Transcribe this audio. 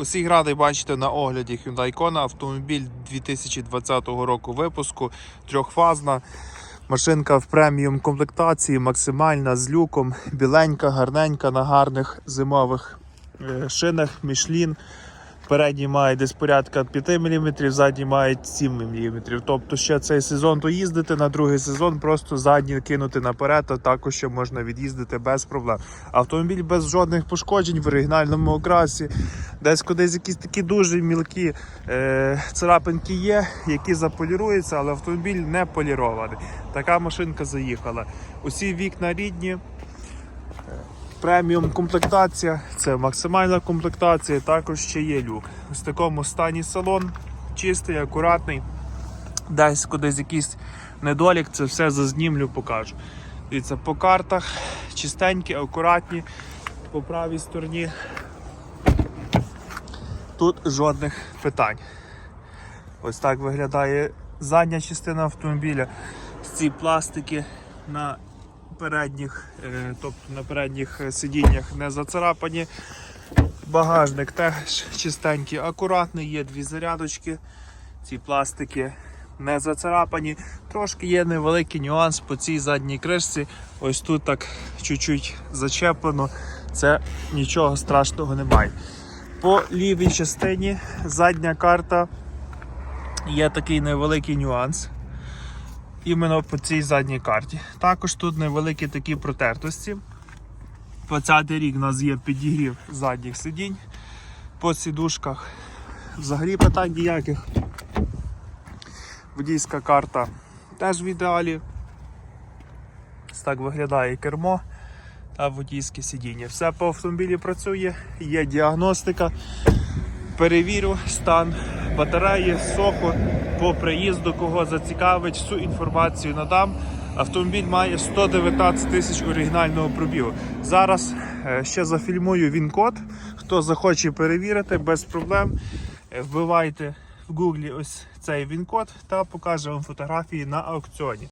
Усіх радий бачити на огляді Hyundai Kona. Автомобіль 2020 року випуску, трьохфазна. Машинка в преміум комплектації, максимальна з люком, біленька, гарненька на гарних зимових е, шинах Michelin. Передній має десь порядка 5 мм, задній має 7 мм. Тобто ще цей сезон доїздити, на другий сезон просто задній кинути наперед, а також ще можна від'їздити без проблем. Автомобіль без жодних пошкоджень в оригінальному окрасі. Десь кудись якісь такі дуже мілкі е, царапинки є, які заполіруються, але автомобіль не полірований. Така машинка заїхала. Усі вікна рідні. Преміум комплектація, це максимальна комплектація, також ще є люк. В такому стані салон, чистий, акуратний. Десь кудись якийсь недолік, це все зазнімлю, покажу. Дивіться, по картах чистенькі, акуратні, по правій стороні. Тут жодних питань. Ось так виглядає задня частина автомобіля. Ці пластики на передніх, е, тобто на передніх е, сидіннях не зацарапані. Багажник теж чистенький, акуратний, є дві зарядочки. Ці пластики не зацарапані. Трошки є невеликий нюанс по цій задній кришці. Ось тут так чуть-чуть зачеплено. Це нічого страшного немає. По лівій частині задня карта є такий невеликий нюанс іменно по цій задній карті. Також тут невеликі такі протертості. 20-й рік у нас є підігрів задніх сидінь по сідушках. Взагалі питань ніяких. Водійська карта теж в ідеалі. Так виглядає кермо та водійське сидіння. Все по автомобілі працює, є діагностика. Перевірю стан батареї, соку по приїзду, кого зацікавить, всю інформацію надам. Автомобіль має 119 тисяч оригінального пробігу. Зараз е, ще зафільмую він код. Хто захоче перевірити, без проблем. е, Вбивайте в гуглі ось цей він-код та покаже вам фотографії на аукціоні.